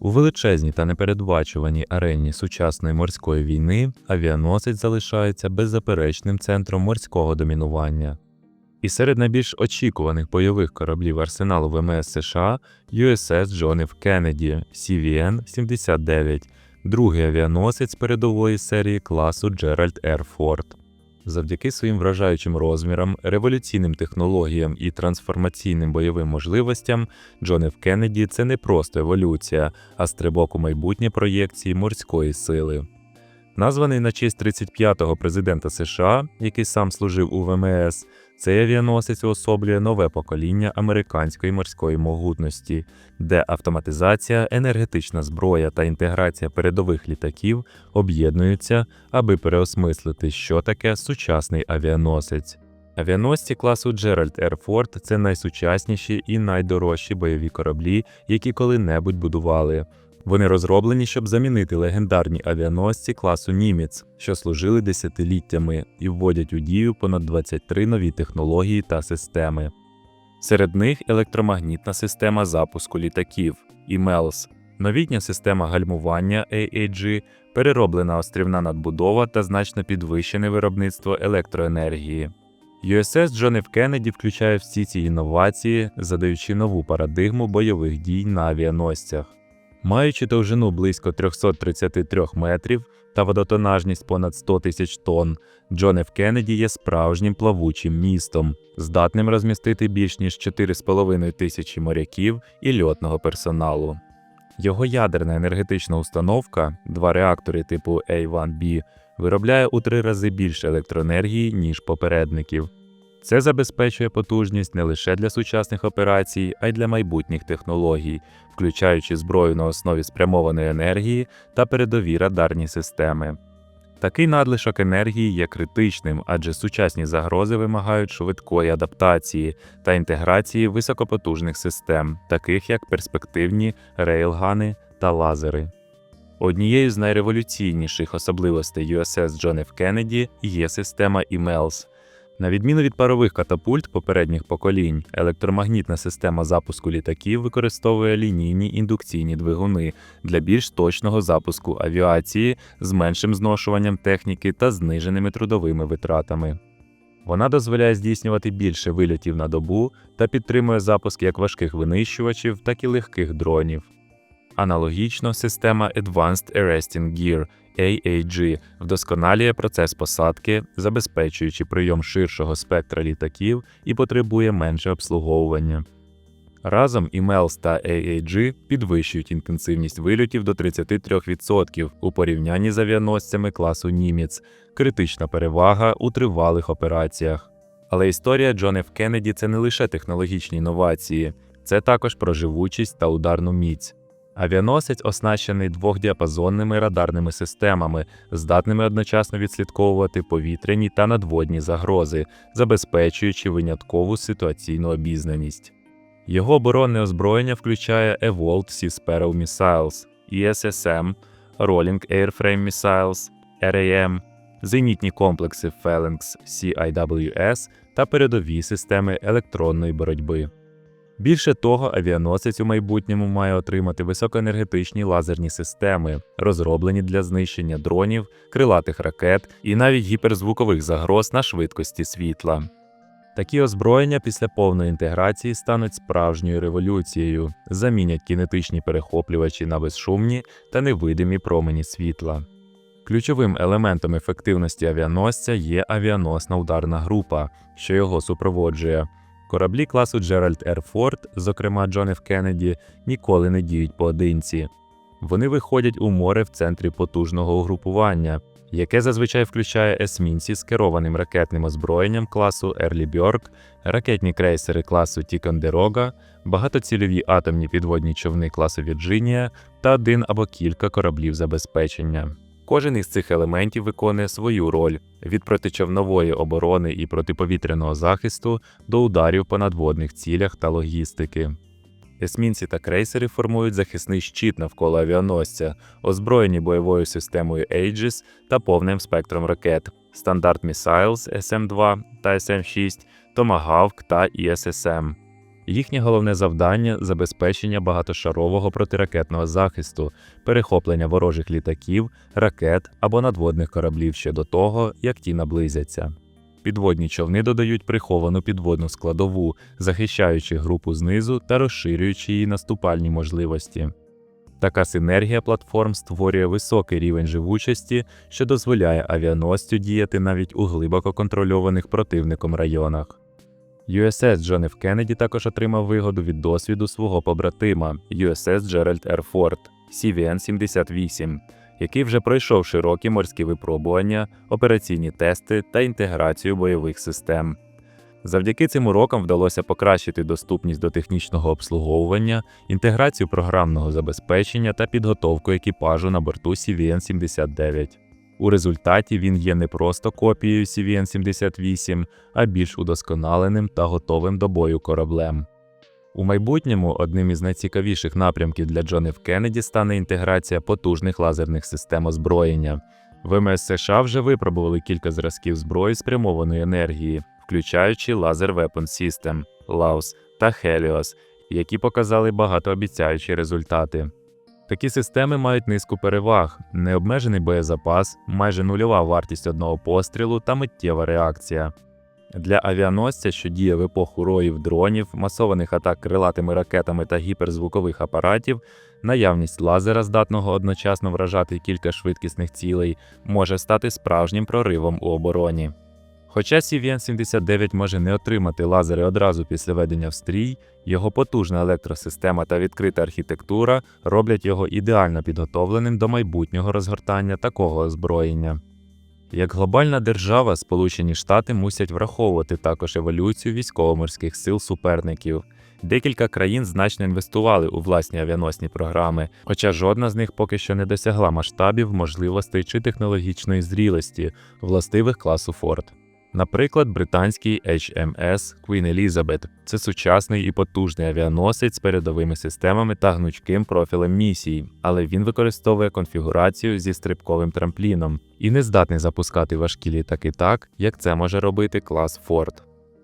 У величезній та непередбачуваній арені сучасної морської війни авіаносець залишається беззаперечним центром морського домінування. І серед найбільш очікуваних бойових кораблів арсеналу ВМС США USS John F. Kennedy CVN-79, другий авіаносець передової серії класу Gerald R. Ford. Завдяки своїм вражаючим розмірам, революційним технологіям і трансформаційним бойовим можливостям, Джон Ф. Кеннеді – це не просто еволюція, а стрибок у майбутнє проєкції морської сили. Названий на честь 35-го президента США, який сам служив у ВМС, цей авіаносець уособлює нове покоління американської морської могутності, де автоматизація, енергетична зброя та інтеграція передових літаків об'єднуються, аби переосмислити, що таке сучасний авіаносець. Авіаносці класу Air Ford – це найсучасніші і найдорожчі бойові кораблі, які коли-небудь будували. Вони розроблені, щоб замінити легендарні авіаносці класу Німець, що служили десятиліттями, і вводять у дію понад 23 нові технології та системи. Серед них електромагнітна система запуску літаків EMELS, новітня система гальмування AAG, перероблена острівна надбудова та значно підвищене виробництво електроенергії. USS John F. Kennedy включає всі ці інновації, задаючи нову парадигму бойових дій на авіаносцях. Маючи довжину близько 333 метрів та водотонажність понад 100 тисяч тонн, Джон Ф. Кеннеді є справжнім плавучим містом, здатним розмістити більш ніж 4,5 тисячі моряків і льотного персоналу. Його ядерна енергетична установка, два реактори типу A1B, виробляє у три рази більше електроенергії, ніж попередників. Це забезпечує потужність не лише для сучасних операцій, а й для майбутніх технологій, включаючи зброю на основі спрямованої енергії та передові радарні системи. Такий надлишок енергії є критичним, адже сучасні загрози вимагають швидкої адаптації та інтеграції високопотужних систем, таких як перспективні рейлгани та лазери. Однією з найреволюційніших особливостей USS John F. Kennedy є система EMELS. На відміну від парових катапульт попередніх поколінь, електромагнітна система запуску літаків використовує лінійні індукційні двигуни для більш точного запуску авіації з меншим зношуванням техніки та зниженими трудовими витратами. Вона дозволяє здійснювати більше вильотів на добу та підтримує запуск як важких винищувачів, так і легких дронів. Аналогічно, система Advanced Arresting Gear AAG вдосконалює процес посадки, забезпечуючи прийом ширшого спектра літаків і потребує менше обслуговування. Разом EMELS та AAG підвищують інтенсивність вильотів до 33% у порівнянні з авіаносцями класу Німець, критична перевага у тривалих операціях. Але історія Джона Ф. Кеннеді – це не лише технологічні інновації, це також про живучість та ударну міць. Авіаносець оснащений двохдіапазонними радарними системами, здатними одночасно відслідковувати повітряні та надводні загрози, забезпечуючи виняткову ситуаційну обізнаність. Його оборонне озброєння включає Evolved Sea Sparrow Missiles, ESSM, Rolling Airframe Missiles, RAM, зенітні комплекси Phalanx CIWS та передові системи електронної боротьби. Більше того, авіаносець у майбутньому має отримати високоенергетичні лазерні системи, розроблені для знищення дронів, крилатих ракет і навіть гіперзвукових загроз на швидкості світла. Такі озброєння після повної інтеграції стануть справжньою революцією, замінять кінетичні перехоплювачі на безшумні та невидимі промені світла. Ключовим елементом ефективності авіаносця є авіаносна ударна група, що його супроводжує. Кораблі класу Gerald R. Ford, зокрема Джон Ф. Кеннеді, ніколи не діють поодинці. Вони виходять у море в центрі потужного угрупування, яке зазвичай включає есмінці з керованим ракетним озброєнням класу Early Bjork, ракетні крейсери класу Тікондерога, багатоцільові атомні підводні човни класу Вірджинія та один або кілька кораблів забезпечення. Кожен із цих елементів виконує свою роль від протичовнової оборони і протиповітряного захисту до ударів по надводних цілях та логістики. Есмінці та крейсери формують захисний щит навколо авіаносця, озброєні бойовою системою Aegis та повним спектром ракет Standard Missiles SM-2 та SM-6, Tomahawk та ESSM. Їхнє головне завдання забезпечення багатошарового протиракетного захисту, перехоплення ворожих літаків, ракет або надводних кораблів ще до того, як ті наблизяться. Підводні човни додають приховану підводну складову, захищаючи групу знизу та розширюючи її наступальні можливості. Така синергія платформ створює високий рівень живучості, що дозволяє авіаносцю діяти навіть у глибоко контрольованих противником районах. USS Джон Ф. Кеннеді також отримав вигоду від досвіду свого побратима USS Джеральд Р. Форд CVN-78, який вже пройшов широкі морські випробування, операційні тести та інтеграцію бойових систем. Завдяки цим урокам вдалося покращити доступність до технічного обслуговування, інтеграцію програмного забезпечення та підготовку екіпажу на борту CVN-79. У результаті він є не просто копією CVN-78, а більш удосконаленим та готовим до бою кораблем. У майбутньому одним із найцікавіших напрямків для Джона Ф. Кеннеді стане інтеграція потужних лазерних систем озброєння. ВМС США вже випробували кілька зразків зброї спрямованої енергії, включаючи Laser Weapon System, LAUS та Helios, які показали багатообіцяючі результати. Такі системи мають низку переваг: необмежений боєзапас, майже нульова вартість одного пострілу та миттєва реакція. Для авіаносця, що діє в епоху роїв дронів, масованих атак крилатими ракетами та гіперзвукових апаратів, наявність лазера, здатного одночасно вражати кілька швидкісних цілей, може стати справжнім проривом у обороні. Хоча CVN-79 може не отримати лазери одразу після ведення в стрій, його потужна електросистема та відкрита архітектура роблять його ідеально підготовленим до майбутнього розгортання такого озброєння. Як глобальна держава, Сполучені Штати мусять враховувати також еволюцію військово-морських сил суперників. Декілька країн значно інвестували у власні авіаносні програми, хоча жодна з них поки що не досягла масштабів, можливостей чи технологічної зрілості, властивих класу Форд. Наприклад, британський HMS Queen Elizabeth – це сучасний і потужний авіаносець з передовими системами та гнучким профілем місії, але він використовує конфігурацію зі стрибковим трампліном і не здатний запускати важкі літаки так, як це може робити клас Ford.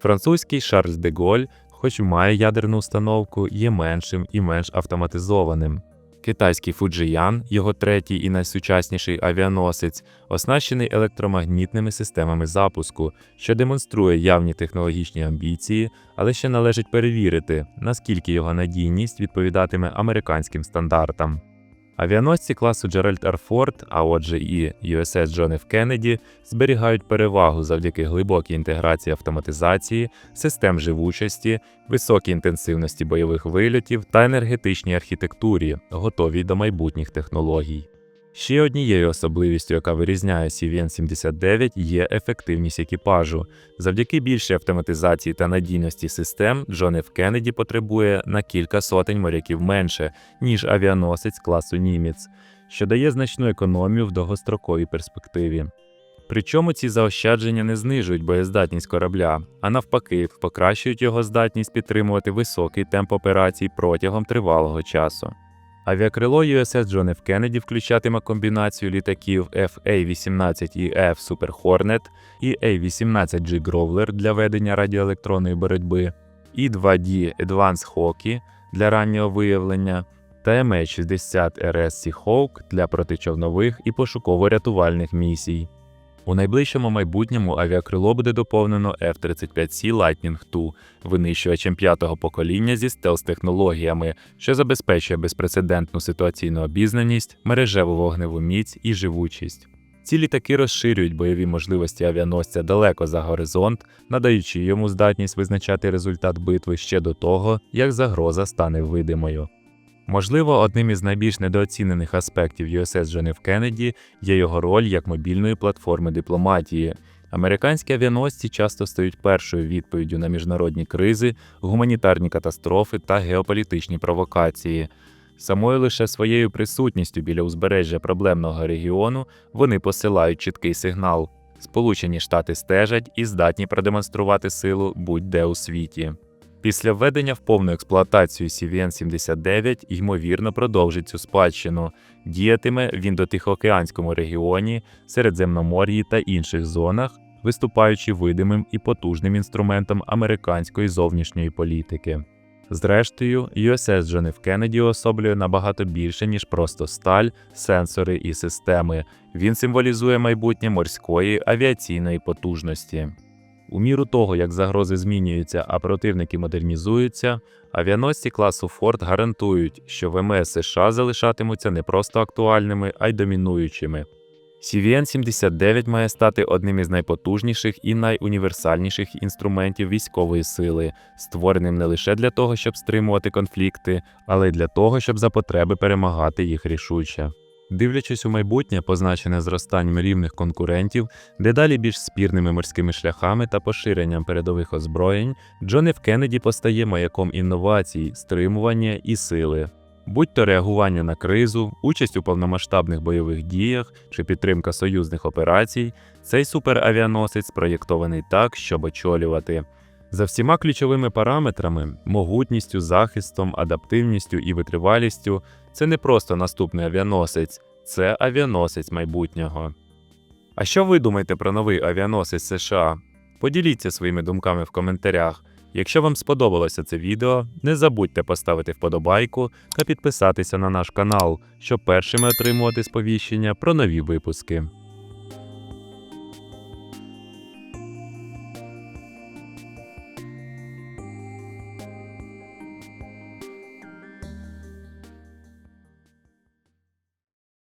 Французький Шарль де Голь, хоч має ядерну установку, є меншим і менш автоматизованим. Китайський Фуджиян, його третій і найсучасніший авіаносець, оснащений електромагнітними системами запуску, що демонструє явні технологічні амбіції, але ще належить перевірити, наскільки його надійність відповідатиме американським стандартам. Авіаносці класу Джеральд Арфорд, а отже і USS Джон Ф. Кеннеді, зберігають перевагу завдяки глибокій інтеграції автоматизації, систем живучості, високій інтенсивності бойових вильотів та енергетичній архітектурі, готовій до майбутніх технологій. Ще однією особливістю, яка вирізняє CVN-79, є ефективність екіпажу. Завдяки більшій автоматизації та надійності систем, Джон Ф. Кеннеді потребує на кілька сотень моряків менше, ніж авіаносець класу Німець, що дає значну економію в довгостроковій перспективі. Причому ці заощадження не знижують боєздатність корабля, а навпаки, покращують його здатність підтримувати високий темп операцій протягом тривалого часу. Авіакрило USS Джон Ф. Кеннеді включатиме комбінацію літаків FA-18 і F Super Hornet і A-18G Growler для ведення радіоелектронної боротьби, і 2D Advanced Hockey для раннього виявлення та MH-60 RS Seahawk для протичовнових і пошуково-рятувальних місій. У найближчому майбутньому авіакрило буде доповнено F-35C Lightning II, винищувачем п'ятого покоління зі стелс-технологіями, що забезпечує безпрецедентну ситуаційну обізнаність, мережеву вогневу міць і живучість. Ці літаки розширюють бойові можливості авіаносця далеко за горизонт, надаючи йому здатність визначати результат битви ще до того, як загроза стане видимою. Можливо, одним із найбільш недооцінених аспектів USS Джон Ф. Кеннеді є його роль як мобільної платформи дипломатії. Американські авіаносці часто стають першою відповіддю на міжнародні кризи, гуманітарні катастрофи та геополітичні провокації. Самою лише своєю присутністю біля узбережжя проблемного регіону вони посилають чіткий сигнал. Сполучені Штати стежать і здатні продемонструвати силу будь-де у світі. Після введення в повну експлуатацію CVN-79 ймовірно продовжить цю спадщину. Діятиме він до Тихоокеанському регіоні, Середземномор'ї та інших зонах, виступаючи видимим і потужним інструментом американської зовнішньої політики. Зрештою, USS John F. Kennedy особлює набагато більше, ніж просто сталь, сенсори і системи. Він символізує майбутнє морської авіаційної потужності. У міру того, як загрози змінюються, а противники модернізуються, авіаносці класу Форд гарантують, що ВМС США залишатимуться не просто актуальними, а й домінуючими. CVN-79 має стати одним із найпотужніших і найуніверсальніших інструментів військової сили, створеним не лише для того, щоб стримувати конфлікти, але й для того, щоб за потреби перемагати їх рішуче. Дивлячись у майбутнє, позначене зростанням рівних конкурентів, дедалі більш спірними морськими шляхами та поширенням передових озброєнь, Джон Ф. Кеннеді постає маяком інновацій, стримування і сили. Будь то реагування на кризу, участь у повномасштабних бойових діях чи підтримка союзних операцій, цей суперавіаносець спроєктований так, щоб очолювати. За всіма ключовими параметрами могутністю, захистом, адаптивністю і витривалістю це не просто наступний авіаносець, це авіаносець майбутнього. А що ви думаєте про новий авіаносець США? Поділіться своїми думками в коментарях. Якщо вам сподобалося це відео, не забудьте поставити вподобайку та підписатися на наш канал, щоб першими отримувати сповіщення про нові випуски.